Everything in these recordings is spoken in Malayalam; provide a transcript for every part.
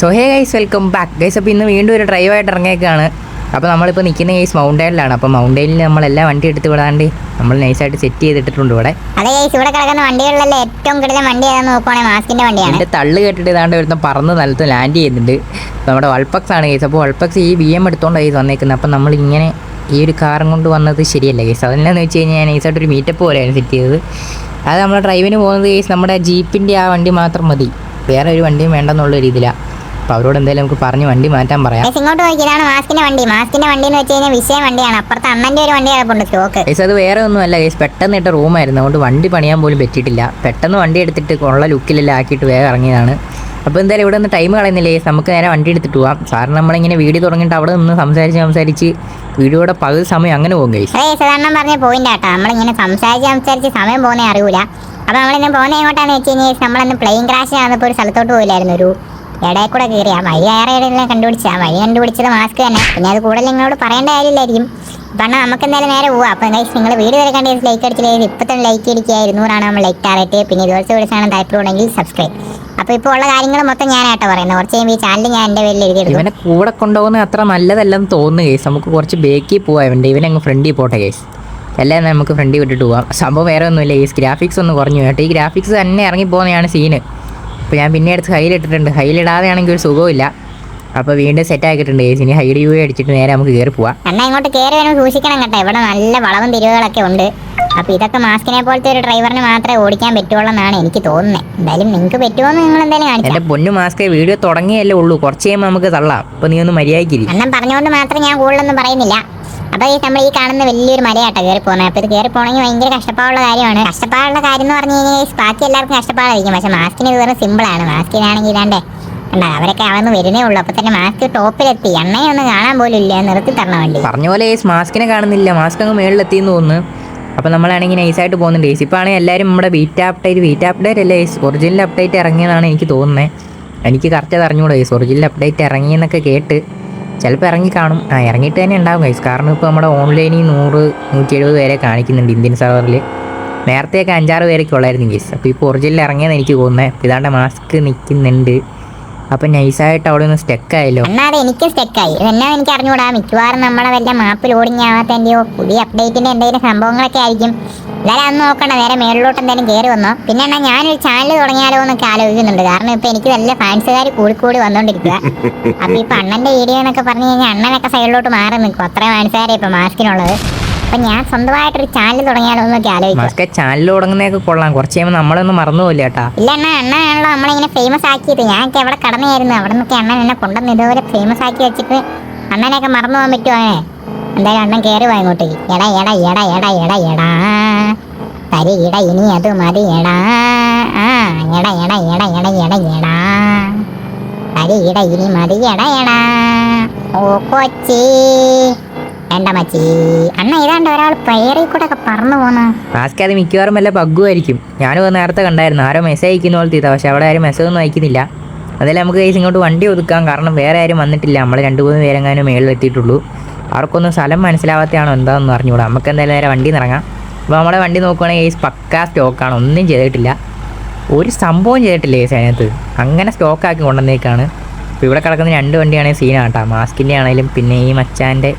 So hey guys welcome back guys അപ്പോൾ ഇന്ന് വീണ്ടും ഒരു ഡ്രൈവ് ഡ്രൈവായിട്ട് ഇറങ്ങിയേക്കാണ്. അപ്പോൾ നമ്മളിപ്പോൾ നിൽക്കുന്ന ഗൈസ് മൗണ്ടൈനിലാണ് അപ്പോൾ മൗണ്ടൈനിൽ നമ്മളെല്ലാം വണ്ടി എടുത്ത് വിടാണ്ട് നമ്മൾ നൈസായിട്ട് സെറ്റ് ചെയ്തിട്ടിട്ടുണ്ട് ഇവിടെ. അതെ ഗൈസ് ഇവിടെ കിടക്കുന്ന വണ്ടികളിലല്ലേ ഏറ്റവും കൂടുതൽ വണ്ടി ഏതാണെന്ന് നോക്കുവാണെങ്കിൽ മാസ്കിന്റെ വണ്ടിയാണ്. എന്റെ തള്ളു കേട്ടിട്ട് ഇതാണ്ട് വരുന്ന പറന്ന് നിലത്ത് ലാൻഡ് ചെയ്യുന്നുണ്ട്. നമ്മുടെ വൾപക്സ് ആണ് ഗൈസ് അപ്പോൾ വൾപക്സ് ഈ ബി എം എടുത്തോണ്ട് ഗൈസ് വന്നേക്കുന്നത് അപ്പോൾ നമ്മൾ ഇങ്ങനെ ഈ ഒരു കാറും കൊണ്ട് വന്നത് ശരിയല്ല ഗൈസ് അതെന്നാന്ന് വെച്ച് കഴിഞ്ഞാൽ ഞാൻ നൈസായിട്ട് ഒരു മീറ്റപ്പ് പോലെയാണ് സെറ്റ് ചെയ്തത്. അത് നമ്മുടെ ഡ്രൈവിന് പോകുന്നത് ഗൈസ് നമ്മുടെ ജീപ്പിന്റെ ആ വണ്ടി മാത്രം മതി. വേറെ ഒരു വണ്ടിയും വേണ്ടെന്നുള്ള രീതിയിലാണ് അപ്പോൾ അവരോട് എന്തായാലും നമുക്ക് പറഞ്ഞ് വണ്ടി മാറ്റാൻ പറയാം. ഇങ്ങോട്ട് നോക്കി ഇതാണ് മാസ്കിന്റെ വണ്ടി. മാസ്കിന്റെ വണ്ടി എന്ന് വെച്ച് കഴിഞ്ഞാൽ വിഷയം വണ്ടിയാണ്. അപ്പുറത്ത് അണ്ണന്റെ ഒരു വണ്ടി കിടപ്പുണ്ട് സ്റ്റോക്ക് ഗൈസ് അത് വേറെ ഒന്നുമല്ല. ഗൈസ് പെട്ടെന്ന് ഇട്ട റൂമായിരുന്നു അതുകൊണ്ട് വണ്ടി പണിയാൻ പോലും പറ്റിയിട്ടില്ല. പെട്ടെന്ന് വണ്ടി എടുത്തിട്ട് ഉള്ള ലുക്കിലെല്ലാം ആക്കിയിട്ട് വേഗം ഇറങ്ങിയതാണ്. അപ്പോൾ എന്തായാലും ഇവിടെ നിന്ന് ടൈം കളയുന്നില്ല? ഗൈസ് നമുക്ക് നേരെ വണ്ടി എടുത്തിട്ട് പോവാം. സാറിന് നമ്മളിങ്ങനെ വീഡിയോ തുടങ്ങിയിട്ട് അവിടെ നിന്ന് സംസാരിച്ച് സംസാരിച്ച് വീഡിയോയുടെ പകുതി സമയം അങ്ങനെ പോകും ഗൈസ് സാധാരണ പറഞ്ഞ പോയിന്റ് ആട്ടോ നമ്മളിങ്ങനെ സംസാരിച്ച് സംസാരിച്ച് സമയം പോകുന്നേ അറിയൂല. അപ്പൊ നമ്മളിന്ന് പോകുന്ന എങ്ങോട്ടാന്ന് വെച്ച് കഴിഞ്ഞാൽ നമ്മളന്ന് പ്ലെയിൻ ക്രാഷ് ഇപ്പോൾ ഒരു സ്ഥലത്തോട്ട് പോയില്ലായിരുന്നു ഒരു ഇടയിൽ കൂടെ കയറി ആ വഴി വേറെ എവിടെയെല്ലാം കണ്ടുപിടിച്ച് ആ വഴി കണ്ടുപിടിച്ചത് മാസ്ക് തന്നെ. പിന്നെ അത് കൂടുതൽ നിങ്ങളോട് പറയേണ്ട കാര്യമില്ലായിരിക്കും. പറഞ്ഞാൽ നമുക്ക് എന്തായാലും നേരെ പോവാം. അപ്പോൾ ഗൈസ് നിങ്ങൾ വീഡിയോ വരെ കണ്ട് ലൈക്ക് അടിച്ചില്ലെങ്കിൽ ഇപ്പം തന്നെ ലൈക്ക് അടിക്കുക ഇരുന്നൂറാണ് നമ്മൾ ലൈക്ക് ടാർഗറ്റ് പിന്നെ ഇതുപോലത്തെ വിളിച്ചാണ് താല്പര്യമുണ്ടെങ്കിൽ സബ്സ്ക്രൈബ് അപ്പോൾ ഇപ്പോൾ ഉള്ള കാര്യങ്ങൾ മൊത്തം ഞാനാട്ടോ പറയുന്നത്. കുറച്ച് കഴിയുമ്പോൾ ഈ ചാനൽ ഞാൻ എന്റെ പേരിൽ എഴുതി ഇവനെ കൂടെ കൊണ്ടുപോകുന്നത് അത്ര നല്ലതല്ലെന്ന് തോന്നുന്നു കേസ് നമുക്ക് കുറച്ച് ബേക്കിൽ വേണ്ട ഇവനെ അങ്ങ് ഫ്രണ്ടിൽ പോട്ടെ കേസ് എല്ലാം നമുക്ക് ഫ്രണ്ടിൽ വിട്ടിട്ട് പോവാം. സംഭവം വേറെ ഒന്നുമില്ല ഈ ഗ്രാഫിക്സ് ഒന്ന് കുറഞ്ഞു. കേട്ടോ ഈ ഗ്രാഫിക്സ് തന്നെ ഇറങ്ങി പോകുന്നതാണ് സീന് അപ്പോൾ ഞാൻ പിന്നെ അടുത്ത് ഹൈലിട്ടിട്ടുണ്ട് ഹൈലിടാതെയാണെങ്കിൽ ഒരു സുഖമില്ല അപ്പോൾ വീണ്ടും സെറ്റ് ആക്കിയിട്ടുണ്ട്. ഗൈസ് ഇനി ഹൈഡ് യു അടിച്ചിട്ട് നേരെ നമുക്ക് കയറി പോവാം. എന്നാ ഇങ്ങോട്ട് കയറി വരുമ്പോൾ സൂക്ഷിക്കണം കേട്ടോ. ഇവിടെ നല്ല വളവും തിരിവുകളൊക്കെ ഉണ്ട്. അപ്പോൾ ഇതൊക്കെ മാസ്കിനെ പോലത്തെ ഒരു ഡ്രൈവറിന് മാത്രമേ ഓടിക്കാൻ പറ്റുള്ളൂ എന്നാണ് എനിക്ക് തോന്നുന്നത് എന്തായാലും നിങ്ങൾക്ക് പറ്റുമോന്ന് നിങ്ങൾ എന്തായാലും കാണിച്ചു. എന്റെ പൊന്നു മാസ്ക് വീഡിയോ തുടങ്ങിയല്ലേ ഉള്ളൂ. കുറച്ച് കഴിയുമ്പോൾ നമുക്ക് തള്ളാം. അപ്പോൾ നീ ഒന്ന് മര്യാദയ്ക്കിരി എന്നാൽ പറഞ്ഞുകൊണ്ട് മാത്രം ഞാൻ കൂടുതലൊന്നും പറയുന്നില്ല. അപ്പോൾ ഈ നമ്മൾ ഈ കാണുന്ന വലിയൊരു മലയാട്ടോ കയറി പോകുന്നത് അപ്പോൾ ഇത് കയറി പോകണമെങ്കിൽ ഭയങ്കര കഷ്ടപ്പാടുള്ള കാര്യമാണ്. കഷ്ടപ്പാടുള്ള കാര്യം എന്ന് പറഞ്ഞു കഴിഞ്ഞാൽ ബാക്കി എല്ലാവർക്കും കഷ്ടപ്പാടായിരിക്കും. പക്ഷേ മാസ്കിന് ഇത് വെറും സിമ്പിളാണ് മാസ്കിനാണെങ്കിൽ ഇതാണ്ടേ. കണ്ടോ? അവരൊക്കെ അവിടുന്ന് വരുന്നേ ഉള്ളൂ. അപ്പൊ തന്നെ മാസ്ക് ടോപ്പിലെത്തി. എണ്ണയെ ഒന്ന് കാണാൻ പോലും ഇല്ല. നിർത്തി തരണം വേണ്ടി. പറഞ്ഞ പോലെ മാസ്കിനെ കാണുന്നില്ല. മാസ്ക് അങ്ങ് മേളിലെത്തിയെന്ന് തോന്നുന്നു. അപ്പോൾ നമ്മളാണെങ്കിൽ നൈസായിട്ട് പോകുന്നുണ്ട് ഏസ് ഇപ്പോൾ ആണെങ്കിൽ എല്ലാവരും നമ്മുടെ ബീറ്റ അപ്ഡേറ്റ് ബീറ്റ അപ്ഡേറ്റ് അല്ലേ? ഒറിജിനൽ അപ്ഡേറ്റ് ഇറങ്ങിയതാണ് എനിക്ക് തോന്നുന്നത് എനിക്ക് കറക്റ്റ് അത് അറിഞ്ഞൂടാ. ഗൈസ് ഒറിജിനൽ അപ്ഡേറ്റ് ഇറങ്ങിയെന്നൊക്കെ കേട്ട്. ചിലപ്പോൾ ഇറങ്ങി കാണും. ആ ഇറങ്ങിയിട്ട് തന്നെ ഉണ്ടാവും ഗൈസ് കാരണം ഇപ്പോൾ നമ്മുടെ ഓൺലൈനിൽ നൂറ് നൂറ്റി എഴുപത് പേരെ കാണിക്കുന്നുണ്ട് ഇന്ത്യൻ സെർവറിൽ നേരത്തെയൊക്കെ അഞ്ചാറ് പേരൊക്കെ ഉള്ളായിരുന്നു ഗൈസ് അപ്പോൾ ഇപ്പോൾ ഒറിജിനൽ ഇറങ്ങിയെന്ന് എനിക്ക് തോന്നുന്നത് ഇതാണ്ട് മാസ്ക് നിൽക്കുന്നുണ്ട് അപ്പോൾ നൈസായിട്ട് അവിടെ ഒന്ന് സ്റ്റെക്കായല്ലോ എന്നാൽ എനിക്ക് സ്റ്റെക്കായി എന്നാ എനിക്ക് അറിഞ്ഞൂടാ? മിക്കവാറും നമ്മളെ വല്ല മാപ്പ് ലോഡിങ് ആവാത്തോ പുതിയ അപ്ഡേറ്റിന്റെ എന്തെങ്കിലും സംഭവങ്ങളൊക്കെ ആയിരിക്കും. എന്തായാലും അന്ന് നോക്കണ്ട. നേരെ മേളിലോട്ട് എന്തായാലും കയറി വന്നോ. പിന്നെ എന്നാ ഞാനൊരു ചാനൽ തുടങ്ങിയാലോ എന്നൊക്കെ ആലോചിക്കുന്നുണ്ട്. കാരണം ഇപ്പൊ എനിക്ക് നല്ല ഫാൻസുകാർ കൂടി കൂടി വന്നോണ്ടിരിക്കുക അപ്പൊ ഇപ്പൊ അണ്ണന്റെ വീഡിയോ എന്നൊക്കെ പറഞ്ഞു കഴിഞ്ഞാൽ അണ്ണനൊക്കെ സൈഡിലോട്ട് മാറി നിൽക്കും. അത്ര ഫാൻസുകാരെ ഇപ്പൊ മാസ്കിനുള്ളത് അപ്പൊ ഞാൻ സ്വന്തമായിട്ടൊരു ചാനൽ തുടങ്ങിയാലോ എന്നൊക്കെ ആലോചിക്കും ചാനൽ തുടങ്ങുന്നതൊക്കെ കൊള്ളാം. കുറച്ച് കഴിയുമ്പോൾ നമ്മളൊന്നും മറന്നു പോയില്ല കേട്ടാ. ഇല്ല അണ്ണ അണ്ണനാണല്ലോ നമ്മളിങ്ങനെ ഫേമസ് ആക്കിയത്. ഞാനൊക്കെ എവിടെ കടന്നായിരുന്നു? അവിടെ നിന്നൊക്കെ അണ്ണൻ എന്നെ കൊണ്ടുവന്ന് ഇതുപോലെ ഫേമസ് ആക്കി വെച്ചിട്ട് അണ്ണനെയൊക്കെ മറന്നു പോകാൻ പറ്റുമോ അങ്ങനെ എന്തായാലും അണ്ണൻ കയറി പോയി അങ്ങോട്ട് എടാ എടാ എടാ എടാ എടാ എടാ. തരി ഇട ഇനി അത് മതി എടാ. ആ എടാ എടാ എടാ എടാ എടാ എടാ. തരി ഇട ഇനി മതി എടാ എടാ. ഓ കൊച്ചി. വേണ്ട മച്ചി അണ്ണ ഏതാണ്ട് ഒരാൾ പേരിൽ കൂടെ ഒക്കെ പറന്നു പോന്നു. മാസ്ക് അത് മിക്കവാറും വല്ല ബഗ്ഗുമായിരിക്കും ഞാനും നേരത്തെ കണ്ടായിരുന്നു. ആരോ മെസ്സേജ് അയക്കുന്ന പോലെ ഇതാ പക്ഷെ അവിടെ ആരും മെസ്സേജ് ഒന്നും അയക്കുന്നില്ല. അതെല്ലാം നമുക്ക് കേസ് ഇങ്ങോട്ട് വണ്ടി ഒതുക്കാം. കാരണം വേറെ ആരും വന്നിട്ടില്ല. നമ്മൾ രണ്ടു മൂന്ന് പേരെങ്ങാനും മേളിൽ എത്തിയിട്ടുള്ളൂ. അവർക്കൊന്നും സ്ഥലം മനസ്സിലാവാത്തതാണോ എന്താണെന്ന് അറിഞ്ഞുകൂടാ. നമുക്ക് എന്തായാലും നേരെ വണ്ടി ഇറങ്ങാം അപ്പോൾ നമ്മുടെ വണ്ടി നോക്കുവാണെങ്കിൽ കേസ് പക്കാ സ്റ്റോക്കാണ് ഒന്നും ചെയ്തിട്ടില്ല. ഒരു സംഭവം ചെയ്തിട്ടില്ല കേസ് അതിനകത്ത്. അങ്ങനെ സ്റ്റോക്കാക്കി കൊണ്ടുവന്നേക്കാണ്. ഇപ്പോൾ ഇവിടെ കിടക്കുന്ന രണ്ട് വണ്ടിയാണെങ്കിൽ സീനാണ് കേട്ടോ. മാസ്കിന്റെ ആണെങ്കിലും പിന്നെ ഈ മച്ചാന്റെ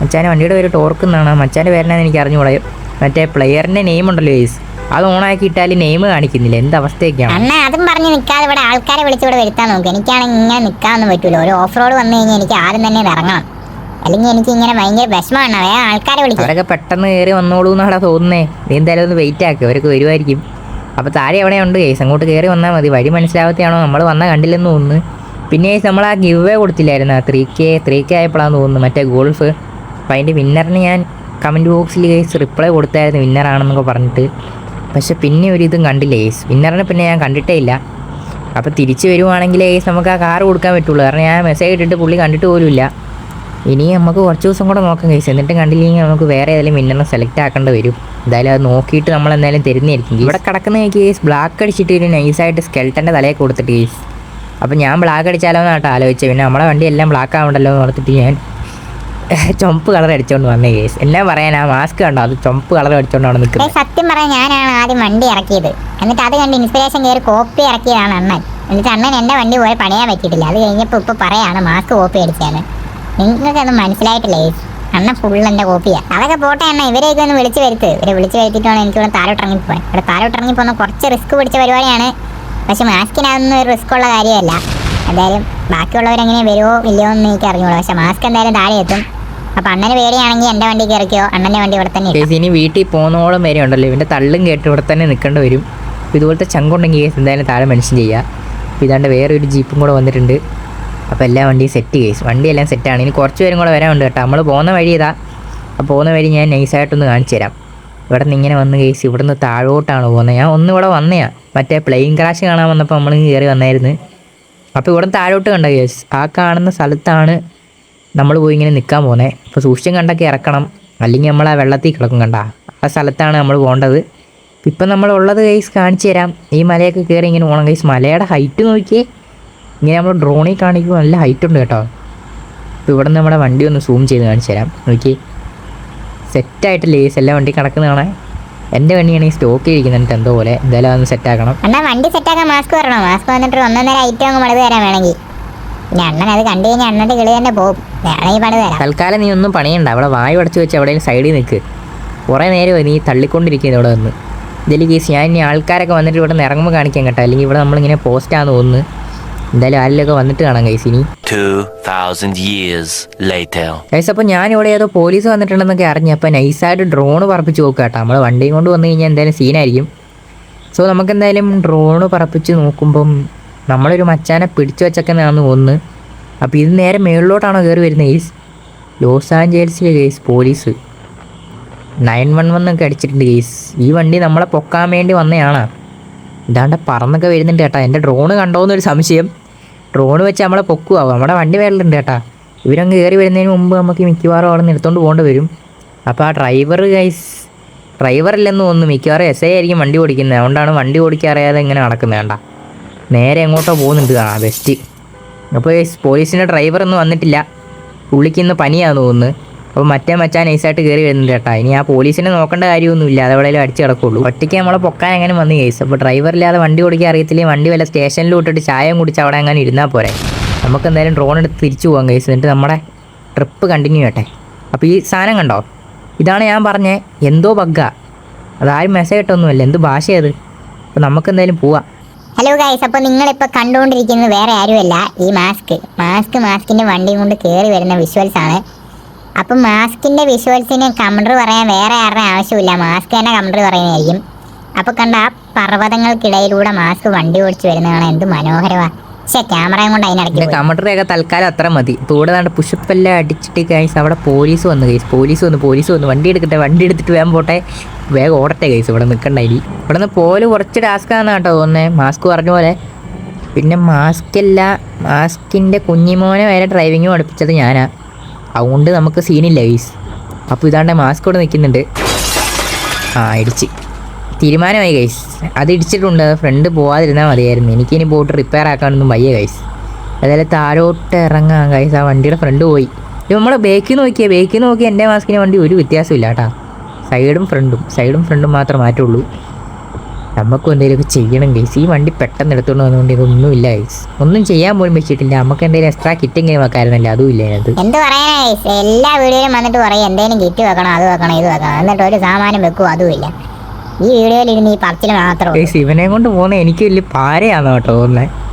മച്ചാന്റെ വണ്ടിയുടെ പേര് ടോർക്ക് എന്നാണ് മച്ചാന്റെ പേരെന്നാന്ന് എനിക്ക് അറിഞ്ഞുകൂടാ മറ്റേ പ്ലെയറിന്റെ നെയിം ഉണ്ടല്ലോ ഏസ് അത് ഓണാക്കി ഇട്ടാൽ നെയിം കാണിക്കുന്നില്ല. എന്ത് അവസ്ഥയൊക്കെയാണ്? അണ്ണ അതും പറഞ്ഞ് നിൽക്കാതെ ഇവിടെ ആൾക്കാരെ വിളിച്ചിവിടെ വരുത്താൻ നോക്കും. എനിക്കാണെങ്കിൽ ഇങ്ങനെ നിൽക്കാനൊന്നും പറ്റൂല. ഒരു ഓഫ് റോഡ് വന്നു കഴിഞ്ഞാൽ എനിക്ക് ആരും തന്നെ ഇറങ്ങണം. അല്ലെങ്കിൽ എനിക്ക് ഇങ്ങനെ ഭയങ്കര വിഷമമാണ്. വേറെ ആൾക്കാരെ വിളിക്കും. അവരൊക്കെ പെട്ടെന്ന് കയറി വന്നോളൂ എന്നാണ് തോന്നുന്നേ. നീ എന്തായാലും ഒന്ന് വെയിറ്റ് ആക്കുക അവരൊക്കെ വരുമായിരിക്കും. അപ്പോൾ താഴെ എവിടെ ഉണ്ട് കേസ് അങ്ങോട്ട് കയറി വന്നാൽ മതി. വഴി മനസ്സിലാവത്തെയാണോ? നമ്മൾ വന്നാൽ കണ്ടില്ലെന്ന് തോന്നുന്നു. പിന്നെ നമ്മൾ ആ ഗിവ് കൊടുത്തില്ലായിരുന്നു? ആ ത്രീ കെ ത്രീ കെ ആയപ്പോഴാന്ന് തോന്നുന്നു. മറ്റേ ഗോൾഫ്. അപ്പോൾ അതിന്റെ വിന്നറിന് ഞാൻ കമന്റ് ബോക്സിൽ കേസ് റിപ്ലൈ കൊടുത്തായിരുന്നു വിന്നറാണെന്നൊക്കെ പറഞ്ഞിട്ട്. പക്ഷെ പിന്നെ ഒരു കണ്ടില്ല കേസ് വിന്നറിനെ പിന്നെ ഞാൻ കണ്ടിട്ടേ ഇല്ല. അപ്പോൾ തിരിച്ചു വരുവാണെങ്കിൽ കേസ് നമുക്ക് ആ കാർ കൊടുക്കാൻ പറ്റുള്ളൂ. കാരണം ഞാൻ മെസ്സേജ് ഇട്ടിട്ട് പുള്ളി കണ്ടിട്ട് പോലും ഇല്ല. ഇനി നമുക്ക് കുറച്ച് ദിവസം കൂടെ നോക്കാം കേസ് എന്നിട്ട് കണ്ടില്ലെങ്കിൽ നമുക്ക് വേറെ ഏതെങ്കിലും വിന്നറിനെ സെലക്ട് ആക്കേണ്ടി വരും. എന്തായാലും അത് നോക്കിയിട്ട് നമ്മൾ എന്തായാലും തരുന്നതായിരിക്കും ഇവിടെ കിടക്കുന്ന കേസ് ബ്ലാക്ക് അടിച്ചിട്ട് ഒരു നൈസായിട്ട് സ്കെൽട്ടന്റെ തലയിൽ കൊടുത്തിട്ട് കേസ് അപ്പോൾ ഞാൻ ബ്ലാക്ക് അടിച്ചാലോ എന്നാട്ടോ ആലോചിച്ചത്. പിന്നെ നമ്മളെ വണ്ടി എല്ലാം ബ്ലാക്ക് ആവണ്ടല്ലോ എന്ന് ഓർത്തിട്ട് ഞാൻ ചുമപ്പ് കളർ അടിച്ചോണ്ട് വന്ന കേസ് എന്നാ പറയാനാ മാസ്ക് കണ്ടോ? അത് ചുമപ്പ് കളർ അടിച്ചോണ്ട് അവിടെ ഏയ് നിൽക്കുന്നത് സത്യം പറയാൻ ഞാനാണ് ആദ്യം വണ്ടി ഇറക്കിയത്. എന്നിട്ട് അത് കണ്ട് ഇൻസ്പിറേഷൻ കയറി കോപ്പി ഇറക്കിയതാണ് അണ്ണൻ. എന്നിട്ട് അണ്ണൻ എന്റെ വണ്ടി പോയി പണിയാൻ പറ്റിയിട്ടില്ല. അത് കഴിഞ്ഞപ്പോൾ ഇപ്പോൾ പറയാണ് മാസ്ക് കോപ്പി അടിച്ചാണ് നിങ്ങൾക്കൊന്നും മനസ്സിലായിട്ടില്ല മനസ്സിലായിട്ടില്ലേ അണ്ണ ഫുൾ എന്റെ കോപ്പിയാ അതൊക്കെ പോട്ടെ അണ്ണ ഇവരെയൊക്കെ ഒന്ന് വിളിച്ചു വരുത്ത്. ഇവരെ വിളിച്ചു വരുത്തിട്ടാണ് എനിക്ക് എനിക്കിവിടെ താരോട്ട് ഇറങ്ങി പോകാൻ ഇവിടെ താരോട്ട് പോകുന്ന കുറച്ച് റിസ്ക് പിടിച്ച പരിപാടിയാണ്. പക്ഷെ മാസ്കിനതൊന്നും ഒരു റിസ്ക് ഉള്ള കാര്യമല്ല. എന്തായാലും ബാക്കിയുള്ളവരെങ്ങനെ വരുമോ ഇല്ലയോ എന്ന് എനിക്ക് അറിഞ്ഞോളൂ പക്ഷെ മാസ്ക് എന്തായാലും താഴെ എത്തും. അപ്പം അണ്ണന് പേടിയാണെങ്കിൽ എന്റെ വണ്ടി കയറിക്കോ അണ്ണന്റെ വണ്ടി ഇവിടെ തന്നെ. കേസ് ഇനി വീട്ടിൽ പോകുന്നോളം വരെ ഉണ്ടല്ലോ. ഇവന്റെ തള്ളും കേട്ട് ഇവിടെ തന്നെ നിൽക്കേണ്ടി വരും. ഇതുപോലത്തെ ചങ്കുണ്ടെങ്കിൽ എന്തായാലും താഴെ മെൻഷൻ ചെയ്യുക അപ്പോൾ ഇതാണ്ട് വേറെ ഒരു ജീപ്പും കൂടെ വന്നിട്ടുണ്ട്. അപ്പോൾ എല്ലാ വണ്ടിയും സെറ്റ് കേസ് വണ്ടിയെല്ലാം സെറ്റാണ് ഇനി കുറച്ച് പേരും കൂടെ വരാനുണ്ട് കേട്ടോ. നമ്മൾ പോകുന്ന വഴി ഇതാ. അപ്പോൾ പോകുന്ന വഴി ഞാൻ നൈസായിട്ടൊന്ന് കാണിച്ചു തരാം. ഇവിടെ നിന്ന് ഇങ്ങനെ വന്ന് കേസ് ഇവിടുന്ന് താഴോട്ടാണ് പോകുന്നത്. ഞാൻ ഒന്നും ഇവിടെ വന്നയാ. മറ്റേ പ്ലെയിൻ ക്രാഷ് കാണാൻ വന്നപ്പോൾ നമ്മൾ കയറി വന്നായിരുന്നു. അപ്പോൾ ഇവിടെ താഴോട്ട് കണ്ട കേസ് ആ കാണുന്ന സ്ഥലത്താണ് നമ്മൾ പോയി ഇങ്ങനെ നിൽക്കാൻ പോകുന്നത് ഇപ്പോൾ സൂക്ഷിച്ചും കണ്ടൊക്കെ ഇറക്കണം. അല്ലെങ്കിൽ നമ്മൾ ആ വെള്ളത്തിൽ കിടക്കും കണ്ട. ആ സ്ഥലത്താണ് നമ്മൾ പോകേണ്ടത്. ഇപ്പം നമ്മൾ ഉള്ളത് കൈസ് കാണിച്ചു തരാം. ഈ മലയൊക്കെ കയറി ഇങ്ങനെ പോകണം കൈസ് മലയുടെ ഹൈറ്റ് നോക്കിയേ. ഇങ്ങനെ നമ്മൾ ഡ്രോണിൽ കാണിക്കുമ്പോൾ നല്ല ഹൈറ്റ് ഉണ്ട് കേട്ടോ. അപ്പോൾ ഇവിടെ നിന്ന് നമ്മുടെ വണ്ടി ഒന്ന് സൂം ചെയ്ത് കാണിച്ചു തരാം. നോക്കി സെറ്റായിട്ട് ലേസ് എല്ലാ വണ്ടി കിടക്കുന്നതാണ് എന്റെ ഈ സ്റ്റോക്ക് ഇരിക്കുന്നുണ്ട് എന്തോ പോലെ. എന്തായാലും അതൊന്ന് സെറ്റാക്കണം വണ്ടി സെറ്റാക്കാൻ മാസ്ക് വരണോ? മാസ്ക് വന്നിട്ട് ഒന്നൊന്നര ഐറ്റം അങ്ങ് മുളക് തരാൻ വേണമെങ്കിൽ. അണ്ണൻ അത് കണ്ടു കഴിഞ്ഞാൽ അണ്ണന്റെ കിളി തന്നെ പോകും വേണമെങ്കിൽ പണി തരാം. തൽക്കാലം നീ ഒന്നും പണിയണ്ട. അവിടെ വായു അടച്ചു വെച്ച് എവിടെയും സൈഡിൽ നിൽക്ക് കുറേ നേരമായി നീ തള്ളിക്കൊണ്ടിരിക്കുന്നു ഇവിടെ വന്ന്. ഇതിൽ കേസ് ഞാൻ ഇനി ആൾക്കാരൊക്കെ വന്നിട്ട് ഇവിടെ നിന്ന് ഇറങ്ങുമ്പോൾ കാണിക്കാൻ കേട്ടോ. അല്ലെങ്കിൽ ഇവിടെ നമ്മളിങ്ങനെ പോസ്റ്റാന്ന് തോന്നുന്നു. എന്തായാലും ആരിലൊക്കെ വന്നിട്ട് കാണാം കൈസ് ഇനി. 2,000 years later. കൈസ് അപ്പോൾ ഞാൻ ഇവിടെ ഏതോ പോലീസ് വന്നിട്ടുണ്ടെന്നൊക്കെ അറിഞ്ഞ്. അപ്പോൾ നൈസായിട്ട് ഡ്രോണ് പറപ്പിച്ച് നോക്കുക കേട്ടോ. നമ്മൾ വണ്ടിയും കൊണ്ട് വന്നു കഴിഞ്ഞാൽ എന്തായാലും സീനായിരിക്കും സോ നമുക്ക് എന്തായാലും ഡ്രോണ് പറപ്പിച്ച് നോക്കുമ്പം നമ്മളൊരു മച്ചാനെ പിടിച്ചു വെച്ചേക്കുന്നതാണെന്ന് തോന്നുന്നു. അപ്പോൾ ഇത് നേരെ മേളിലോട്ടാണോ കയറി വരുന്നത് കേസ് ലോസ് ആഞ്ചേൽസിലെ case police. Nine one one ഒക്കെ അടിച്ചിട്ടുണ്ട് കേസ് ഈ വണ്ടി നമ്മളെ പൊക്കാൻ വേണ്ടി വന്നതാണ് ഇതാണ്ട് പറന്നൊക്കെ വരുന്നുണ്ട് കേട്ടാ. എന്റെ ഡ്രോണ് കണ്ടോന്നൊരു സംശയം. ഡ്രോണ് വെച്ച് നമ്മളെ പൊക്കുവാകും നമ്മുടെ വണ്ടി മേളിലുണ്ട് കേട്ടാ. ഇവരങ്ങ് കയറി വരുന്നതിന് മുമ്പ് നമുക്ക് മിക്കവാറും അവിടെ നിന്ന് പോകേണ്ടി വരും. അപ്പോൾ ആ ഡ്രൈവർ ഗൈസ് ഡ്രൈവറില്ലെന്ന് തോന്നുന്നു. മിക്കവാറും എസ് ഐ ആയിരിക്കും വണ്ടി ഓടിക്കുന്നത്. അതുകൊണ്ടാണ് വണ്ടി ഓടിക്കാറിയാതെ ഇങ്ങനെ നടക്കുന്നത് വേണ്ട നേരെ എങ്ങോട്ടോ പോകുന്നുണ്ട്. ആ ബെസ്റ്റ് അപ്പോൾ പോലീസിന്റെ ഡ്രൈവറൊന്നും വന്നിട്ടില്ല. പുള്ളിക്ക് ഇന്ന് പനിയാന്ന് തോന്നുന്നു. അപ്പോൾ മറ്റേ മച്ചാൻ നൈസായിട്ട് കയറി വരുന്നുണ്ട് കേട്ടാ. ഇനി ആ പോലീസിനെ നോക്കേണ്ട കാര്യമൊന്നുമില്ല. അതെവിടെയും അടിച്ച് കിടക്കുള്ളൂ. ഒറ്റയ്ക്ക് നമ്മളെ പൊക്കാൻ എങ്ങനെ വന്ന് കേസ് അപ്പോൾ ഡ്രൈവറില്ലാതെ വണ്ടി ഓടിക്കാൻ അറിയത്തില്ലേ? വണ്ടി വല്ല സ്റ്റേഷനിൽ വിട്ടിട്ട് ചായം കുടിച്ച് അവിടെ അങ്ങനെ ഇരുന്നാൽ പോരെ. നമുക്ക് എന്തായാലും ഡ്രോൺ എടുത്ത് തിരിച്ചു പോകാം കേസ് എന്നിട്ട് നമ്മുടെ ട്രിപ്പ് കണ്ടിന്യൂ ചെയ്യട്ടെ. അപ്പോൾ ഈ സാധനം കണ്ടോ? ഇതാണ് ഞാൻ പറഞ്ഞേ എന്തോ ബഗ്ഗാ അതാരും മെസ്സേജ് ഇട്ടൊന്നുമല്ല. എന്ത് ഭാഷയത് അപ്പോൾ നമുക്ക് എന്തായാലും പോവാം. ഹലോ ഗൈസ് അപ്പോൾ നിങ്ങളിപ്പോൾ കണ്ടുകൊണ്ടിരിക്കുന്നത് വേറെ ആരുമല്ല ഈ മാസ്ക്. മാസ്ക് മാസ്കിന്റെ വണ്ടിയും കൊണ്ട് കയറി വരുന്ന വിഷ്വൽസ് ആണ്. അപ്പം മാസ്കിന്റെ വിഷ്വൽസിന് കമൻഡർ പറയാൻ വേറെ ആരുടെ ആവശ്യമില്ല മാസ്ക് തന്നെ കമൻഡർ പറയുന്നതായിരിക്കും. അപ്പോൾ കണ്ട ആ പർവതങ്ങൾക്കിടയിലൂടെ മാസ്ക് വണ്ടി ഓടിച്ച് വരുന്നതാണ് എന്ത് മനോഹരമാണ് പക്ഷേ ക്യാമറയും കൊണ്ട് അതിനിടയ്ക്ക് കമൻഡറൊക്കെ തൽക്കാലം അത്ര മതി. ഇപ്പോൾ ഇവിടെ പുഷപ്പെല്ലാം പുഷപ്പ് എല്ലാം അടിച്ചിട്ട് കഴിഞ്ഞാൽ അവിടെ പോലീസ് വന്നു കൈസ് പോലീസ് വന്നു പോലീസ് വന്നു. വണ്ടി എടുക്കട്ടെ വണ്ടി എടുത്തിട്ട് വേഗം പോട്ടെ. വേഗം ഓടട്ടെ കേസ് ഇവിടെ നിൽക്കണ്ട ഇനി. ഇവിടെ നിന്ന് പോൽ കുറച്ച് ടാസ്ക് ആണ് കേട്ടോ തോന്നുന്നത് മാസ്ക് പറഞ്ഞ പോലെ. പിന്നെ മാസ്ക് മാസ്കിന്റെ കുഞ്ഞിമോനെ വരെ ഡ്രൈവിങ് പഠിപ്പിച്ചത് ഞാനാ. അതുകൊണ്ട് നമുക്ക് സീനില്ല ഗൈസ് അപ്പോൾ ഇതാണ്ട് മാസ്ക് ഇവിടെ നിൽക്കുന്നുണ്ട്. ആ ഇടിച്ച്. തീരുമാനമായി ഗൈസ് അത് ഇടിച്ചിട്ടുണ്ട്. ഫ്രണ്ട് പോവാതിരുന്നാൽ മതിയായിരുന്നു. എനിക്കിനി പോയിട്ട് റിപ്പയർ ആക്കാനൊന്നും വയ്യ ഗൈസ് അതായത് താഴോട്ട് ഇറങ്ങാം ഗൈസ് ആ വണ്ടിയുടെ ഫ്രണ്ട് പോയി. നമ്മൾ ബേക്കിൽ നോക്കിയാൽ ബേക്കിൽ നോക്കി എന്റെ മാസ്കിന് വണ്ടി ഒരു വ്യത്യാസമില്ല കേട്ടാ. സൈഡും ഫ്രണ്ടും സൈഡും ഫ്രണ്ടും മാത്രമേ മാറ്റുള്ളൂ. നമുക്കും എന്തെങ്കിലുമൊക്കെ ചെയ്യണം ഗൈസ് ഈ വണ്ടി പെട്ടെന്ന് എടുത്തുകൊണ്ട് വന്നുകൊണ്ട് ഇതൊന്നുമില്ല ഗൈസ് ഒന്നും ചെയ്യാൻ പോലും വെച്ചിട്ടില്ല. നമുക്ക് എന്തെങ്കിലും എക്സ്ട്രാ കിറ്റെങ്കിലും വെക്കാറില്ല അതും ഇല്ല അതിനകത്ത് എന്ത് പറയാനാ ഗൈസ് എല്ലാ വീഡിയോയിലും വന്നിട്ട് പറയും എന്തെങ്കിലും കിറ്റ് വെക്കണം അത് വെക്കണം ഇത് വെക്കണം. എന്നിട്ട് ഒരു സാമാനം വെക്കും അതുമില്ല ഈ വീഡിയോയിൽ ഇരുന്ന് ഈ പറച്ചിൽ മാത്രം ഇവനെ കൊണ്ട് പോകുന്ന എനിക്ക് വലിയ പാരയാണോ കേട്ടോ തോന്നുന്നത്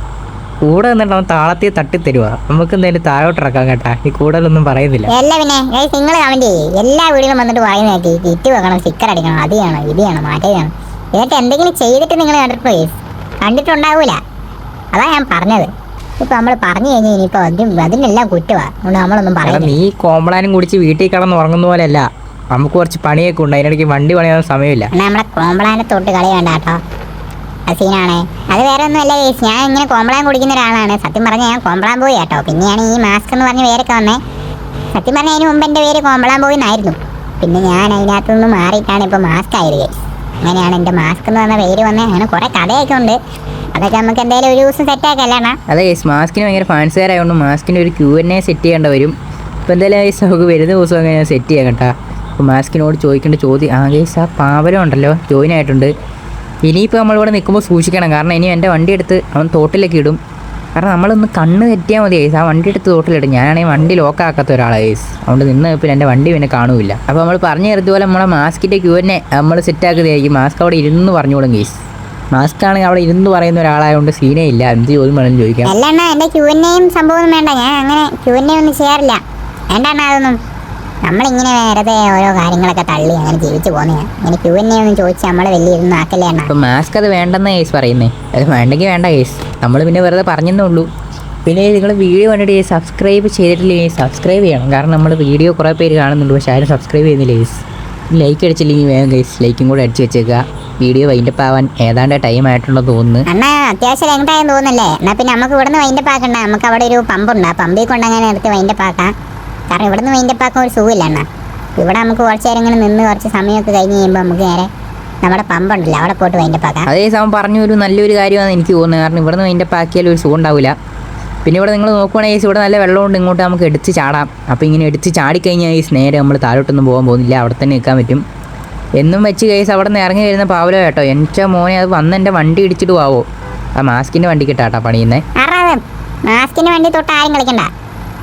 കൂടെ നിന്നിട്ട് അവൻ താളത്തിൽ തട്ടി തരുവാ. നമുക്ക് എന്തായാലും താഴോട്ട് ഇറക്കാം കേട്ടാ. ഈ കൂടുതലൊന്നും പറയുന്നില്ല അല്ല പിന്നെ നിങ്ങൾ കമന്റ് എല്ലാ വീടുകളും വന്നിട്ട് പറയുന്ന കേക്ക് കിറ്റ് വെക്കണം സ്റ്റിക്കർ അടിക്കണം അത് ചെയ്യണം ഇത് ചെയ്യണം മാറ്റേ ചെയ്യണം. ഇതൊക്കെ എന്തെങ്കിലും ചെയ്തിട്ട് നിങ്ങൾ കണ്ടിട്ടുണ്ടോ കണ്ടിട്ടുണ്ടാവൂല. അതാ ഞാൻ പറഞ്ഞത്. ഇപ്പൊ നമ്മൾ പറഞ്ഞു കഴിഞ്ഞാൽ ഇനിയിപ്പോ അതിന് അതിനെല്ലാം കുറ്റവാ. അതുകൊണ്ട് നമ്മളൊന്നും പറയാം നീ കോമ്പളാനും കുടിച്ച് വീട്ടിൽ കിടന്ന് ഉറങ്ങുന്ന പോലെയല്ല. നമുക്ക് കുറച്ച് പണിയൊക്കെ ഉണ്ട്. അതിനിടയ്ക്ക് വണ്ടി പണിയാൻ സമയമില്ല. നമ്മളെ കോമ്പളാനെ തൊട്ട് കളി വേണ്ട കേട്ടോ. സീനാണ്. അത് വേറെ ഒന്നുമല്ല ഗൈസ് ഞാൻ ഇങ്ങനെ കോമ്പളാൻ കുടിക്കുന്ന ഒരാളാണ്. സത്യം പറഞ്ഞാൽ ഞാൻ കോമ്പളാൻ പോയി കേട്ടോ. പിന്നെയാണ് ഈ മാസ്ക് എന്ന് പറഞ്ഞ പേരൊക്കെ വന്നേ. സത്യം പറഞ്ഞാൽ അതിന് മുമ്പ് എന്റെ പേര് കോമ്പളാൻ പോയി എന്നായിരുന്നു. പിന്നെ ഞാൻ അതിനകത്തു നിന്ന് മാറിയിട്ടാണ് ഇപ്പോൾ മാസ്ക് ആയത് ഗൈസ് അങ്ങനെയാണ് എന്റെ മാസ്ക് എന്ന് പറഞ്ഞ പേര് വന്നേ. അങ്ങനെ കുറേ കഥയൊക്കെ ഉണ്ട്. അതൊക്കെ നമുക്ക് എന്തായാലും ഒരു ദിവസം സെറ്റാക്കല്ലേ അണ്ണാ? അതെ ഗൈസ് മാസ്കിന് ഭയങ്കര ഫാൻസുകാരായതുകൊണ്ട് മാസ്കിന് ഒരു ക്യൂ എന്നെ സെറ്റ് ചെയ്യേണ്ട വരും. ഇപ്പോൾ എന്തായാലും കേസ് നമുക്ക് വരുന്ന ദിവസം അങ്ങനെ സെറ്റ് ചെയ്യാം കേട്ടോ. അപ്പോൾ മാസ്കിനോട് ചോദിക്കേണ്ട ചോദ്യം. ആ ഗൈസ് ആ പാവരം ഉണ്ടല്ലോ. ജോയിൻ ആയിട്ടുണ്ട്. ഇനിയിപ്പോൾ നമ്മളിവിടെ നിൽക്കുമ്പോൾ സൂക്ഷിക്കണം. കാരണം ഇനി എന്റെ വണ്ടി എടുത്ത് അവൻ തോട്ടിലേക്ക് ഇടും. കാരണം നമ്മളൊന്ന് കണ്ണ് തെറ്റിയാൽ മതി ഗൈസ് ആ വണ്ടി എടുത്ത് തോട്ടിലിടും. ഞാനാണെങ്കിൽ വണ്ടി ലോക്കാക്കാത്ത ഒരാളാണ് ഗൈസ് അതുകൊണ്ട് നിന്ന് പിന്നെ എന്റെ വണ്ടി പിന്നെ കാണൂല അപ്പോൾ നമ്മൾ പറഞ്ഞു തരുന്നതുപോലെ നമ്മളെ മാസ്കിന്റെ ക്യൂ തന്നെ നമ്മൾ സെറ്റാക്കുന്നതായിരിക്കും മാസ്ക് അവിടെ ഇരുന്ന് പറഞ്ഞുകൊടും ഗൈസ് മാസ്ക് ആണെങ്കിൽ അവിടെ ഇരുന്ന് പറയുന്ന ഒരാളായതുകൊണ്ട് സീനേ ഇല്ല. എന്ത് ചോദ്യം വേണമെങ്കിലും ചോദിക്കാം. അല്ല എന്റെ ക്യൂ എൻ എയും സംഭവം വേണ്ട. ഞാൻ അങ്ങനെ ക്യൂ എൻ എ ഒന്നും ചെയ്യാറില്ല. അണ്ണാ അതൊന്നും. നമ്മളിങ്ങനെ വെറുതെ ഓരോ കാര്യങ്ങളൊക്കെ തള്ളി അങ്ങനെ ജീവിച്ചു പോകുന്നതാണ് ഇങ്ങനെ ക്യൂ എന്നെ ഒന്നും ചോദിച്ച് നമ്മളെ വലിയ ഇരുന്ന് ആക്കല്ലേ അപ്പോൾ മാസ്ക് അത് വേണ്ടെന്ന കേസ് പറയുന്നേ. അത് വേണ്ടെങ്കിൽ വേണ്ട കേസ് നമ്മൾ പിന്നെ വെറുതെ പറഞ്ഞെന്നേ ഉള്ളൂ. പിന്നെ നിങ്ങൾ വീഡിയോ കണ്ടിട്ട് സബ്സ്ക്രൈബ് ചെയ്തിട്ടില്ലെങ്കിൽ സബ്സ്ക്രൈബ് ചെയ്യണം. കാരണം നമ്മൾ വീഡിയോ കുറേ പേര് കാണുന്നുണ്ട്. പക്ഷേ ആരും സബ്സ്ക്രൈബ് ചെയ്യുന്നില്ല കേസ് ലൈക്ക് അടിച്ചില്ലെങ്കിൽ വേഗം ഗൈസ് ലൈക്കും കൂടെ അടിച്ച് വെച്ചേക്കുക. വീഡിയോ വൈൻഡപ്പ് ആവാൻ ഏതാണ്ട് ടൈം ആയിട്ടുള്ള തോന്നുന്നു. അണ്ണാ അത്യാവശ്യം ലെങ്തായെന്ന് തോന്നുന്നല്ലേ? എന്നാ പിന്നെ നമുക്ക് ഇവിടുന്ന് വൈൻഡപ്പ് ആക്കണ്ട. നമുക്ക് അവിടെ ഒരു പമ്പുണ്ട് ആ പമ്പിൽ കൊണ്ട് അങ്ങനെ എടുത്ത് വൈൻഡപ്പ് ആക്കാം. കാരണം ഇവിടുന്ന് വൈൻഡപ്പ് ആക്കാൻ ഒരു സുഖമില്ല അണ്ണാ. ഇവിടെ നമുക്ക് കുറച്ച് നേരം ഇങ്ങനെ നിന്ന് കുറച്ച് സമയമൊക്കെ കഴിഞ്ഞ് കഴിയുമ്പോൾ നമുക്ക് നേരെ നമ്മുടെ പമ്പുണ്ടല്ലോ അവിടെ പോയിട്ട് വൈൻഡപ്പ് ആക്കാം. അതേ സമയം പറഞ്ഞ ഒരു നല്ലൊരു കാര്യമാണ് എനിക്ക് തോന്നുന്നത് കാരണം ഇവിടുന്ന് നിന്ന് വൈൻഡപ്പ് ആക്കിയാൽ ഒരു സുഖം ഉണ്ടാവില്ല പിന്നെ ഇവിടെ നിങ്ങൾ നോക്കുവാണെങ്കിൽ ഇവിടെ നല്ല വെള്ളമുണ്ട് ഇങ്ങോട്ട് നമുക്ക് എടുത്ത് ചാടാം. അപ്പോൾ ഇങ്ങനെ എടുത്ത് ചാടിക്കഴിഞ്ഞാൽ ഈ നേരെ നമ്മൾ താഴോട്ടൊന്നും പോകാൻ പോകുന്നില്ല അവിടെ തന്നെ നിൽക്കാൻ പറ്റും. എന്നും വെച്ച് കേസ് അവിടെ നിന്ന് ഇറങ്ങി വരുന്ന പാവലോ കേട്ടോ. എന്റെ മോനെ അത് വന്ന് എന്റെ വണ്ടി ഇടിച്ചിട്ട് പോവോ. ആ മാസ്കിന്റെ വണ്ടി കിട്ടാട്ടാ പണിയുന്നേ. മാസ്കിന്റെ വേണ്ടി തൊട്ട് ആരും കളിക്കണ്ട.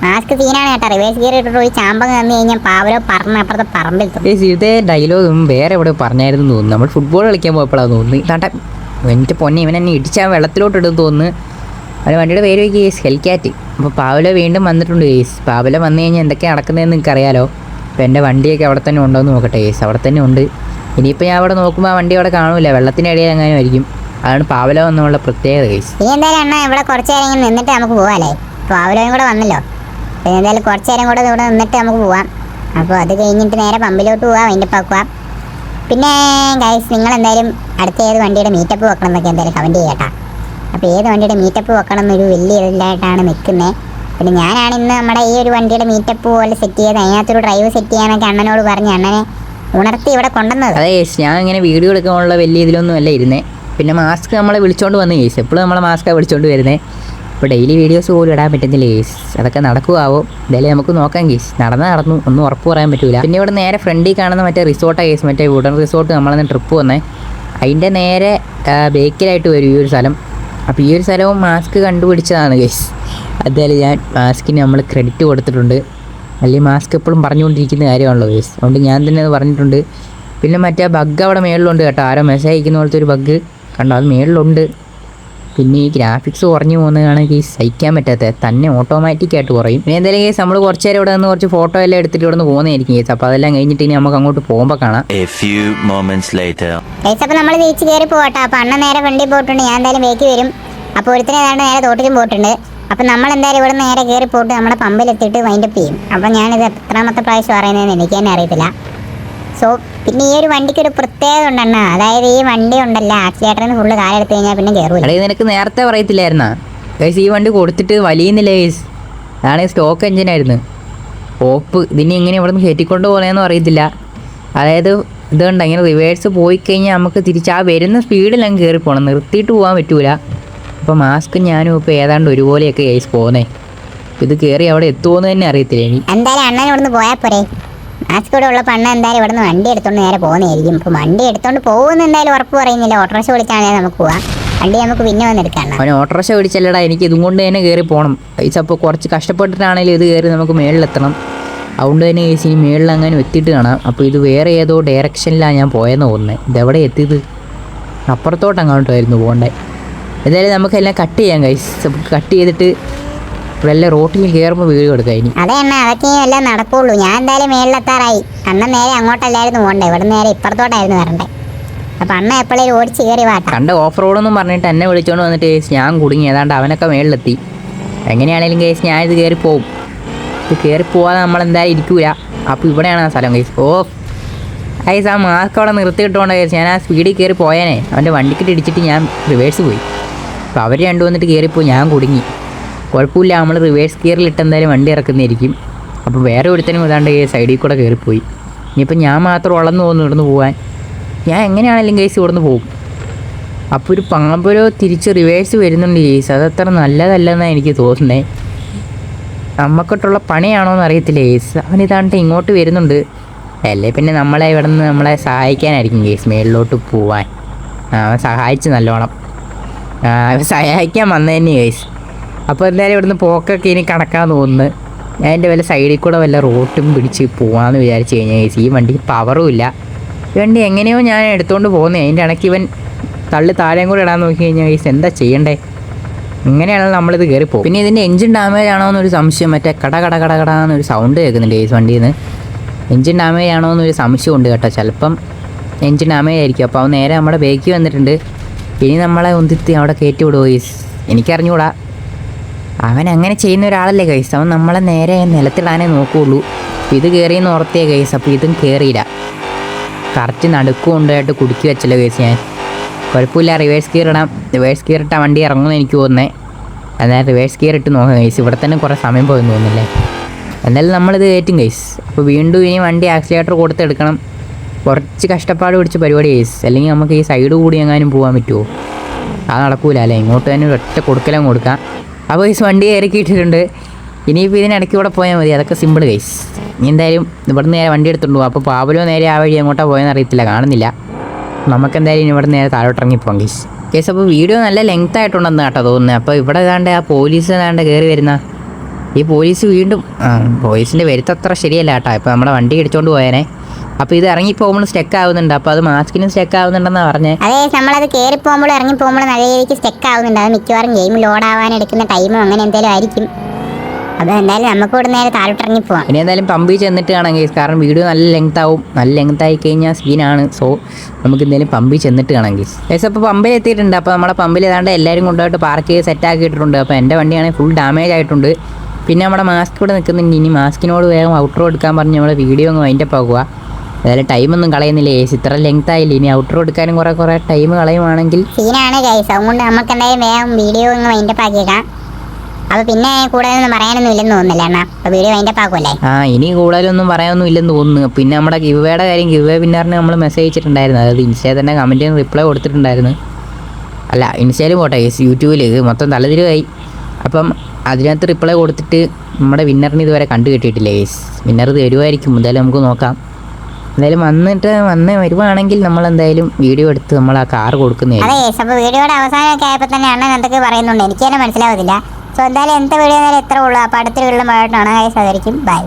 മാസ്ക് സീനാണ് കേട്ടോ. റിവേഴ്സ് ഗിയർ ഇട്ടിട്ട് ഒരു ചാമ്പ തന്നു കഴിഞ്ഞാൽ പാവലോ പറഞ്ഞ അപ്പുറത്തെ പറമ്പിൽ ഇതേ ഡയലോഗും വേറെ എവിടെ പറഞ്ഞായിരുന്നു തോന്നുന്നു. നമ്മൾ ഫുട്ബോൾ കളിക്കാൻ പോയപ്പോഴാണ് തോന്നുന്നു. കണ്ട എന്റെ പൊന്നെ ഇവൻ എന്നെ ഇടിച്ചാൽ വെള്ളത്തിലോട്ട് ഇടും തോന്നുന്നു. അവന്റെ വണ്ടിയുടെ പേര് വയ്ക്കുക കേസ് ഹെൽക്കാറ്റ് അപ്പോൾ പാവലോ വീണ്ടും വന്നിട്ടുണ്ട്. കേസ് പാവലോ വന്നു കഴിഞ്ഞാൽ എന്തൊക്കെയാണ് നടക്കുന്നതെന്ന് നിങ്ങൾക്ക് അറിയാലോ അപ്പോൾ എന്റെ വണ്ടിയൊക്കെ അവിടെ തന്നെ ഉണ്ടോ എന്ന് നോക്കട്ടെ. കേസ് അവിടെ തന്നെ ഉണ്ട്. ഇനിയിപ്പോൾ ഞാൻ അവിടെ നോക്കുമ്പോൾ ആ വണ്ടി അവിടെ കാണൂല. വെള്ളത്തിന്റെ ഇടയിൽ അങ്ങനെ ആയിരിക്കും. അതാണ് പാവലോ എന്നുള്ള പ്രത്യേകത കേസ് എന്തായാലും ഇവിടെ കുറച്ച് നേരം നിന്നിട്ട് നമുക്ക് പോകാല്ലേ പാവലോയും കൂടെ വന്നല്ലോ. പിന്നെ എന്തായാലും കുറച്ച് നേരം കൂടെ ഇവിടെ നിന്നിട്ട് നമുക്ക് പോവാം. അപ്പോൾ അത് കഴിഞ്ഞിട്ട് നേരെ പമ്പിലോട്ട് പോവാം അതിന്റെ പാക്കുക പിന്നെ ഗൈസ് നിങ്ങൾ എന്തായാലും അടുത്ത ഏത് വണ്ടിയുടെ മീറ്റപ്പ് വെക്കണം എന്നൊക്കെ എന്തായാലും കമന്റ് ചെയ്യട്ടാ. അപ്പോൾ ഏത് വണ്ടിയുടെ മീറ്റപ്പ് വെക്കണം എന്നൊരു വലിയ ഇതിലായിട്ടാണ് നിൽക്കുന്നത് പിന്നെ ഞാനാണ് ഇന്ന് നമ്മുടെ ഈ ഒരു വണ്ടിയുടെ മീറ്റപ്പ് പോലെ സെറ്റ് ചെയ്ത് അതിനകത്തൊരു ഡ്രൈവ് സെറ്റ് ചെയ്യാനൊക്കെ അണ്ണനോട് പറഞ്ഞ് അണ്ണനെ ഉണർത്തി ഇവിടെ കൊണ്ടുവന്നത്. അതെ യേശ് ഞാൻ ഇങ്ങനെ വീഡിയോ എടുക്കാനുള്ള വലിയ ഇതിലൊന്നും അല്ല ഇരുന്നേ. പിന്നെ മാസ്ക് നമ്മളെ വിളിച്ചോണ്ട് വന്നു യേശ്. എപ്പോഴും നമ്മളെ മാസ്കാണ് വിളിച്ചോണ്ട് വരുന്നത് ഇപ്പോൾ ഡെയിലി വീഡിയോസ് പോലും ഇടാൻ പറ്റുന്നില്ല? ഗീസ് അതൊക്കെ നടക്കുമാവോ എന്തായാലും നമുക്ക് നോക്കാം ഗീസ്. നടന്ന് നടന്നു ഒന്നും ഉറപ്പ് പറയാൻ പറ്റില്ല പിന്നെ ഇവിടെ നേരെ ഫ്രണ്ടിൽ കാണുന്ന മറ്റേ റിസോർട്ടാണ് ഗീസ് മറ്റേ വുഡൻ റിസോർട്ട് നമ്മളന്ന് ട്രിപ്പ് വന്നേ. അതിന്റെ നേരെ ബേക്കിലായിട്ട് വരും ഈ ഒരു സ്ഥലം. അപ്പോൾ ഈ ഒരു സ്ഥലവും മാസ്ക് കണ്ടുപിടിച്ചതാണ് ഗീസ്. അതായത് ഞാൻ മാസ്കിന് നമ്മൾ ക്രെഡിറ്റ് കൊടുത്തിട്ടുണ്ട്. അല്ലെങ്കിൽ മാസ്ക് എപ്പോഴും പറഞ്ഞുകൊണ്ടിരിക്കുന്ന കാര്യമാണല്ലോ ഗീസ്. അതുകൊണ്ട് ഞാൻ തന്നെ അത് പറഞ്ഞിട്ടുണ്ട്. പിന്നെ മറ്റേ ബഗ് അവിടെ മേളിലുണ്ട് കേട്ടോ. ആരോ മെസ്സേജ് അയക്കുന്ന പോലത്തെ ഒരു ബഗ് കണ്ടോ അത് മേളിലുണ്ട്. പിന്നെ ഈ ഗ്രാഫിക്സ് കുറഞ്ഞു പോകുന്നതാണ് ഈ സഹിക്കാൻ പറ്റാത്തത് തന്നെ ഓട്ടോമാറ്റിക് ആയിട്ട് കുറയും. പിന്നെ എന്തായാലും കേസ് നമ്മൾ കുറച്ച് നേരം ഇവിടെ നിന്ന് കുറച്ച് ഫോട്ടോ എല്ലാം എടുത്തിട്ട് ഇവിടെ നിന്ന് പോകുന്നതായിരിക്കും കേസ് അപ്പോൾ അതെല്ലാം കഴിഞ്ഞിട്ട് ഇനി നമുക്ക് അങ്ങോട്ട് പോകുമ്പോൾ കാണാം. അപ്പോൾ നമ്മൾ ബീച്ച് കയറി പോകട്ടെ. അപ്പോൾ അണ്ണ നേരെ വണ്ടി പോയിട്ടുണ്ട്. ഞാൻ എന്തായാലും വേക്ക് വരും. അപ്പോൾ ഒരുത്തിന് ഏതാണ്ട് നേരെ തോട്ടിലും പോയിട്ടുണ്ട്. അപ്പോൾ നമ്മൾ എന്തായാലും ഇവിടെ നേരെ കയറി പോയിട്ട് നമ്മുടെ പമ്പിലെത്തിയിട്ട് വൈൻഡപ്പ് ചെയ്യും. അപ്പോൾ ഞാനിത് എത്രാമത്തെ പ്രാവശ്യം പറയുന്നതെന്ന് എനിക്ക് തന്നെ അറിയത്തില്ല. സോ പിന്നെ ഈ ഒരു വണ്ടിക്ക് ഒരു പ്രത്യേകത ഉണ്ടെണ്ണ അതായത് ഈ വണ്ടി ഉണ്ടല്ലോ ആക്സിലേറ്ററിന് ഫുള്ള് കാലെടുത്ത് കഴിഞ്ഞാൽ പിന്നെ കയറൂല നിനക്ക് നേരത്തെ പറയത്തില്ലായിരുന്നാ? ഗൈസ് ഈ വണ്ടി കൊടുത്തിട്ട് വലിയുന്നില്ല ഗൈസ് അതാണ് സ്റ്റോക്ക് എഞ്ചിനായിരുന്നു ഓപ്പ് ഇതിനെ ഇങ്ങനെ ഇവിടെ നിന്ന് കയറ്റിക്കൊണ്ട് പോകുന്നതെന്നും അറിയത്തില്ല അതായത് ഇതുകൊണ്ട് ഇങ്ങനെ റിവേഴ്സ് പോയി കഴിഞ്ഞാൽ നമുക്ക് തിരിച്ച് ആ വരുന്ന സ്പീഡിൽ അങ്ങ് കയറി പോകണം നിർത്തിയിട്ട് പോകാൻ പറ്റൂല. അപ്പോൾ മാസ്ക് ഞാനും ഇപ്പോൾ ഏതാണ്ട് ഒരുപോലെയൊക്കെ ഗൈസ് പോകുന്നേ ഇത് കയറി അവിടെ എത്തുമോ എന്ന് തന്നെ അറിയത്തില്ല ഇനി. എന്തായാലും അണ്ണൻ ഇവിടുന്ന് പോയാൽ പോരെ. മാസ്ക് കൂടെ ഉള്ള പണ്ണ എന്തായാലും ഇവിടെ നിന്ന് വണ്ടി എടുത്തോണ്ട് നേരെ പോകുന്നതായിരിക്കും. ഇപ്പോൾ വണ്ടി എടുത്തോണ്ട് പോകുന്ന എന്തായാലും ഉറപ്പ് പറയുന്നില്ല. ഓട്ടോറിക്ഷ വിളിച്ചാണേ നമുക്ക് പോവാം. വണ്ടി നമുക്ക് പിന്നെ വന്നെടുക്കാണ്. അവൻ ഓട്ടോറിക്ഷ വിളിച്ചല്ലടാ എനിക്ക് ഇതും കൊണ്ട് തന്നെ കയറി പോകണം പൈസ അപ്പോൾ കുറച്ച് കഷ്ടപ്പെട്ടിട്ടാണെങ്കിലും ഇത് കയറി നമുക്ക് മേളിലെത്തണം. അതുകൊണ്ട് തന്നെ കേസ് സി മേളിൽ അങ്ങനെ എത്തിയിട്ട് കാണാം. അപ്പോൾ ഇത് വേറെ ഏതോ ഡയറക്ഷനിലാണ് ഞാൻ പോയെന്ന് തോന്നുന്നത് ഇതെവിടെ എത്തിയത്? അപ്പുറത്തോട്ട് അങ്ങോട്ടായിരുന്നു പോകണ്ടേ. എന്തായാലും നമുക്കെല്ലാം കട്ട് ചെയ്യാം കൈസ് നമുക്ക് കട്ട് ചെയ്തിട്ട് വല്ല റോട്ടിൽ കയറുമ്പോൾ വീഡിയോ എടുക്കാം ഇനി. അതെ അണ്ണ അതൊക്കെ എല്ലാം നടക്കുള്ളൂ ഞാൻ എന്തായാലും മേളിലെത്താറായി. അണ്ണൻ നേരെ അങ്ങോട്ടല്ലായിരുന്നു പോകണ്ടേ ഇവിടെ നേരെ ഇപ്പുറത്തോട്ടായിരുന്നു വരണ്ടേ. അപ്പം അണ്ണ എപ്പോഴേലും ഓടിച്ച് കയറി വാട്ടാ കണ്ട ഓഫ് റോഡെന്നും പറഞ്ഞിട്ട് എന്നെ വിളിച്ചോണ്ട് വന്നിട്ട് കേസ് ഞാൻ കുടുങ്ങി. ഏതാണ്ട് അവനൊക്കെ മേളിലെത്തി. എങ്ങനെയാണെങ്കിലും കേസ് ഞാൻ ഇത് കയറി പോവും. ഇത് കയറി പോവാതെ നമ്മൾ എന്തായാലും ഇരിക്കൂല. അപ്പോൾ ഇവിടെയാണ് ആ സ്ഥലം കേസ് ഓ ഐസ് ആ മാസ്ക് അവിടെ നിർത്തിയിട്ടോണ്ട് കേസ് ഞാൻ ആ സ്പീഡിൽ കയറി പോയേനെ. അവന്റെ വണ്ടിക്കിട്ട് ഇടിച്ചിട്ട് ഞാൻ റിവേഴ്സ് പോയി. അപ്പോൾ അവർ രണ്ടു വന്നിട്ട് കയറിപ്പോയി ഞാൻ കുടുങ്ങി. കുഴപ്പമില്ല നമ്മൾ റിവേഴ്സ് ഗിയറിലിട്ട് എന്തായാലും വണ്ടി ഇറക്കുന്നതായിരിക്കും. അപ്പോൾ വേറെ ഒരുത്തനും ഇതാണ്ട് സൈഡിൽ കൂടെ കയറിപ്പോയി ഇനിയിപ്പോൾ ഞാൻ മാത്രം ഉളന്ന് തോന്നുന്നു ഇവിടുന്ന് പോകാൻ ഞാൻ എങ്ങനെയാണെങ്കിലും കേസ് ഇവിടുന്ന് പോകും. അപ്പോൾ ഒരു പാമ്പരോ തിരിച്ച് റിവേഴ്സ് വരുന്നുണ്ട് കേസ് അതത്ര നല്ലതല്ലെന്നാണ് എനിക്ക് തോന്നുന്നത് നമുക്കിട്ടുള്ള പണിയാണോ എന്ന് അറിയത്തില്ല കേസ് അവനിതാണ്ട് ഇങ്ങോട്ട് വരുന്നുണ്ട്. അല്ലേ പിന്നെ നമ്മളെ ഇവിടെ നിന്ന് നമ്മളെ സഹായിക്കാനായിരിക്കും കേസ് മേളിലോട്ട് പോവാൻ. അവൻ സഹായിച്ചു നല്ലോണം. അവൻ സഹായിക്കാൻ വന്നതന്നെ ഗൈസ് അപ്പോൾ എന്തായാലും ഇവിടുന്ന് പോക്കൊക്കെ ഇനി കണക്കാൻ തോന്നുന്നു. ഞാൻ എന്റെ വല്ല സൈഡിൽ കൂടെ വല്ല റോട്ടും പിടിച്ച് പോകാമെന്ന് വിചാരിച്ചു കഴിഞ്ഞാൽ ഗൈസ് ഈ വണ്ടി പവറും ഇല്ല. വണ്ടി എങ്ങനെയോ ഞാൻ എടുത്തുകൊണ്ട് പോകുന്നത് അതിന്റെ ഇടയ്ക്ക് ഇവൻ തള്ളി താഴെയും കൂടെ ഇടാൻ നോക്കി കഴിഞ്ഞാൽ ഗൈസ് എന്താ ചെയ്യണ്ടേ? ഇങ്ങനെയാണെങ്കിൽ നമ്മളിത് കയറി പോകും പിന്നെ ഇതിന്റെ എഞ്ചിൻ ഡാമേജ് ആണോ എന്നൊരു സംശയം മറ്റേ കട കട കട കട എന്നൊരു സൗണ്ട് കേൾക്കുന്നുണ്ട് ഈ വണ്ടിയിൽ നിന്ന് എഞ്ചിൻ ഡാമേജ് ആണോ എന്നൊരു സംശയമുണ്ട് കേട്ടോ. ചിലപ്പം എഞ്ചിൻ ഡാമേജ് ആയിരിക്കും. അപ്പോൾ അവൻ നേരെ നമ്മുടെ ബേക്ക് വന്നിട്ടുണ്ട്. ഇനി നമ്മളെ ഒന്തിത്തി അവിടെ കയറ്റി വിടുമോ ഗൈസ് എനിക്കറിഞ്ഞൂടാ. അവൻ അങ്ങനെ ചെയ്യുന്ന ഒരാളല്ലേ ഗൈസ് അവൻ നമ്മളെ നേരെ നിലത്തിടാനേ നോക്കുകയുള്ളൂ അപ്പോൾ ഇത് കയറിയെന്ന് ഓർത്തിയ ഗൈസ് അപ്പോൾ ഇതും കയറിയില്ല കറക്റ്റ് നടുക്കും കൊണ്ടുപോയിട്ട് കുടുക്കി വെച്ചല്ലോ ഗൈസ് ഞാൻ. കുഴപ്പമില്ല റിവേഴ്സ് ഗിയർ ഇടാം. റിവേഴ്സ് ഗിയർ ഇട്ടാൽ വണ്ടി ഇറങ്ങുമെന്ന് എനിക്ക് തോന്നുന്നത് എന്നാൽ റിവേഴ്സ് ഗിയർ ഇട്ട് നോക്കാം ഗൈസ് ഇവിടെ തന്നെ കുറേ സമയം പോയെന്ന് തോന്നുന്നില്ലേ? എന്നാലും നമ്മളിത് കയറ്റും ഗൈസ് അപ്പോൾ വീണ്ടും ഇനി വണ്ടി ആക്സിലേറ്റർ കൊടുത്തെടുക്കണം കുറച്ച് കഷ്ടപ്പാട് പിടിച്ച പരിപാടി ഗൈസ് അല്ലെങ്കിൽ നമുക്ക് ഈ സൈഡ് കൂടി എങ്ങാനും പോകാൻ പറ്റുമോ? അത് നടക്കൂല അല്ലേ? ഇങ്ങോട്ട് തന്നെ ഒറ്റ കൊടുക്കലും കൊടുക്കാം. അപ്പോൾ ഈ വണ്ടി ഇറക്കിയിട്ടിട്ടുണ്ട് ഇനിയിപ്പോൾ ഇതിനിടയ്ക്ക് ഇവിടെ പോയാൽ മതി. അതൊക്കെ സിമ്പിൾ ഗൈസ് ഇനി എന്തായാലും ഇവിടുന്ന് നേരെ വണ്ടി എടുത്തുകൊണ്ട് അപ്പോൾ പാവലോ നേരെ ആ വഴി എങ്ങോട്ടാ പോയെന്ന് അറിയത്തില്ല. കാണുന്നില്ല. നമുക്ക് എന്തായാലും ഇനി ഇവിടെ നേരെ താഴോട്ട് ഇറങ്ങി പോകാം ഗൈസ് കേസ് അപ്പോൾ വീഡിയോ നല്ല ലെങ്ത് ആയിട്ടുണ്ടെന്ന് കേട്ടോ തോന്നുന്നത്. അപ്പോൾ ഇവിടെ ഏതാണ്ട് ആ പോലീസ് ഏതാണ്ട് കയറി വരുന്ന ഈ പോലീസ് വീണ്ടും പോലീസിന്റെ വരുത്തത്ര ശരിയല്ല കേട്ടോ. ഇപ്പോൾ നമ്മുടെ വണ്ടി ഇടിച്ചുകൊണ്ട് പോയേനെ. അപ്പോൾ ഇത് ഇറങ്ങി പോകുമ്പോൾ സ്റ്റെക്ക് ആവുന്നുണ്ട്. അപ്പോൾ അത് മാസ്കിനും സ്റ്റെക്ക് ആവുന്നുണ്ടെന്നാണ് പറഞ്ഞത് അതെ നമ്മളത് കയറി പോകുമ്പോൾ ഇറങ്ങി പോകുമ്പോൾ നല്ല രീതിക്ക് സ്റ്റെക്ക് ആവുന്നുണ്ട്. അത് മിക്കവാറും ഗെയിം ലോഡ് ആവാൻ എടുക്കുന്ന ടൈമും അങ്ങനെ എന്തെങ്കിലും ആയിരിക്കും. അപ്പോൾ എന്തായാലും നമുക്ക് ഇവിടെ നേരെ താഴോട്ട് ഇറങ്ങി പോവാം. ഇനി എന്തായാലും പമ്പിൽ ചെന്നിട്ട് കാണാം കേസ് കാരണം വീഡിയോ നല്ല ലെങ്ത് ആവും. നല്ല ലെങ്ത് ആയി കഴിഞ്ഞാൽ സീനാണ് സോ നമുക്ക് എന്തായാലും പമ്പിൽ ചെന്നിട്ട് കാണാം കേസ് കേസ് അപ്പോൾ പമ്പിൽ എത്തിയിട്ടുണ്ട്. അപ്പോൾ നമ്മുടെ പമ്പിൽ ഏതാണ്ട് എല്ലാവരും കൊണ്ടുപോയിട്ട് പാർക്ക് ചെയ്ത് സെറ്റ് ആക്കിയിട്ടുണ്ട് അപ്പോൾ എന്റെ വണ്ടിയാണെങ്കിൽ ഫുൾ ഡാമേജ് ആയിട്ടുണ്ട്. പിന്നെ നമ്മുടെ മാസ്ക് ഇവിടെ നിൽക്കുന്നുണ്ട്. ഇനി മാസ്കിനോട് വേഗം ഔട്ടർ എടുക്കാൻ പറഞ്ഞ് നമ്മുടെ വീഡിയോ അങ്ങ് അതിന്റെ ആക്കുക. അതായത് ടൈമൊന്നും കളയുന്നില്ല? ഏസ് ഇത്ര ലെങ്ത് ആയില്ല? ഇനി ഔട്ടറോ എടുക്കാനും കുറെ കുറെ ടൈം കളയുവാണെങ്കിൽ. സീനാണ് ഗൈസ് അതുകൊണ്ട് നമുക്ക് എന്തായാലും വേഗം വീഡിയോ ഒന്ന് വൈൻഡപ്പ് ആക്കിയേക്കാം. അപ്പൊ പിന്നെ കൂടുതലൊന്നും പറയാനൊന്നും ഇല്ലെന്ന് തോന്നുന്നില്ല അണ്ണാ. അപ്പൊ വീഡിയോ വൈൻഡപ്പ് ആക്കുമല്ലേ ആ ഇനി കൂടുതലൊന്നും പറയാനൊന്നും ഇല്ലെന്ന് തോന്നുന്നു. പിന്നെ നമ്മുടെ ഗിവേയുടെ കാര്യം ഗിവേ വിന്നറിന് നമ്മൾ മെസ്സേജ് അയച്ചിട്ടുണ്ടായിരുന്നു. അതായത് ഇൻസ്റ്റയിൽ തന്നെ കമന്റ് റിപ്ലൈ കൊടുത്തിട്ടുണ്ടായിരുന്നു. അല്ല ഇൻസ്റ്റയിൽ പോട്ടെ യൂട്യൂബിൽ ഇത് മൊത്തം തലതിരുവായി. അപ്പം അതിനകത്ത് റിപ്ലൈ കൊടുത്തിട്ട് നമ്മുടെ വിന്നറിന് ഇതുവരെ കണ്ടു കിട്ടിയിട്ടില്ല ഗേസ് വിന്നർ തരുമായിരിക്കും എന്തായാലും നമുക്ക് നോക്കാം. എന്തായാലും വന്നിട്ട് വന്ന് വരുവാണെങ്കിൽ നമ്മൾ എന്തായാലും വീഡിയോ എടുത്ത് നമ്മൾ ആ കാർ കൊടുക്കുന്നേ അതെ അപ്പോൾ വീഡിയോയുടെ അവസാനമൊക്കെ ആയപ്പോൾ തന്നെ അണ്ണൻ എന്തൊക്കെ പറയുന്നുണ്ട്? എനിക്ക് തന്നെ മനസ്സിലാവത്തില്ല. സോ എന്തായാലും എന്താ വീഡിയോ എന്നാലും എത്ര ഉള്ളൂ. അപ്പോൾ അടുത്ത വീട്ടിലും പോയിട്ടാണ് ഗൈസ് സഹകരിക്കും ബൈ